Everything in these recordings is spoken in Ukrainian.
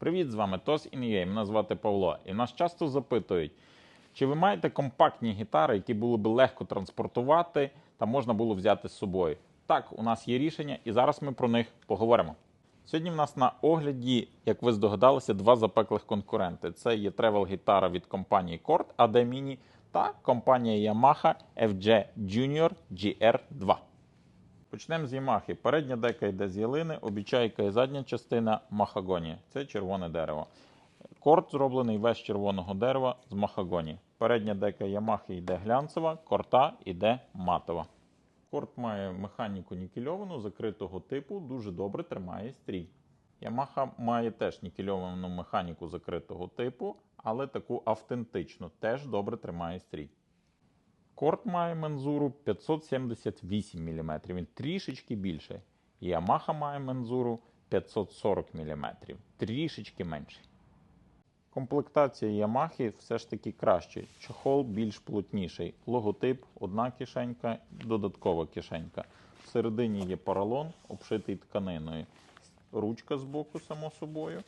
Привіт, з вами Тос Ін'єй. Мене звати Павло. І нас часто запитують, чи ви маєте компактні гітари, які було би легко транспортувати та можна було взяти з собою? Так, у нас є рішення, і зараз ми про них поговоримо. Сьогодні в нас на огляді, як ви здогадалися, два запеклих конкуренти. Це є тревел-гітара від компанії Cord AD Mini та компанія Yamaha FJ Junior GR2. Почнемо з Yamaha. Передня дека йде з ялини, обічайка і задня частина махагоні. Це червоне дерево. Корд зроблений весь червоного дерева з махагоні. Передня дека Yamaha йде глянцева, корта йде матова. Корд має механіку нікельовану, закритого типу, дуже добре тримає стрій. Yamaha має теж нікельовану механіку закритого типу, але таку автентичну, теж добре тримає стрій. Корт має мензуру 578 мм, він трішечки більший. Yamaha має мензуру 540 мм, трішечки менший. Комплектація Yamaha все ж таки краща. Чохол більш плотніший. Логотип, одна кишенька, додаткова кишенька. Всередині є поролон, обшитий тканиною. Ручка з боку, само собою,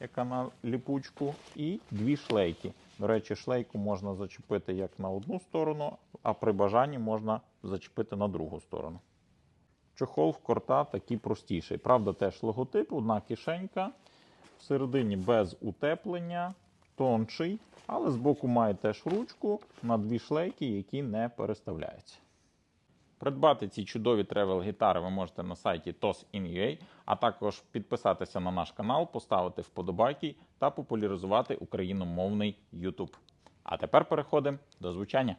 яка на ліпучку, і дві шлейки. До речі, шлейку можна зачепити як на одну сторону, а при бажанні можна зачепити на другу сторону. Чохол в корта такий простіший. Правда, теж логотип, одна кишенька. Всередині без утеплення, тонший, але збоку має теж ручку на дві шлейки, які не переставляються. Придбати ці чудові тревел-гітари ви можете на сайті TOS.in.ua, а також підписатися на наш канал, поставити вподобайки та популяризувати україномовний YouTube. А тепер переходимо до звучання.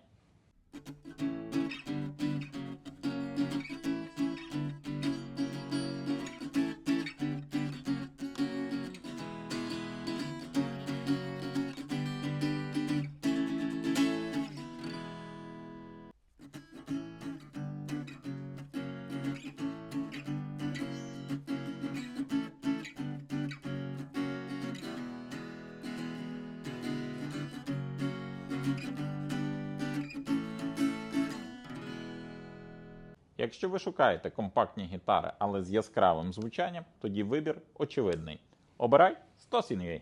Якщо ви шукаєте компактні гітари, але з яскравим звучанням, тоді вибір очевидний. Обирай 100 CNA.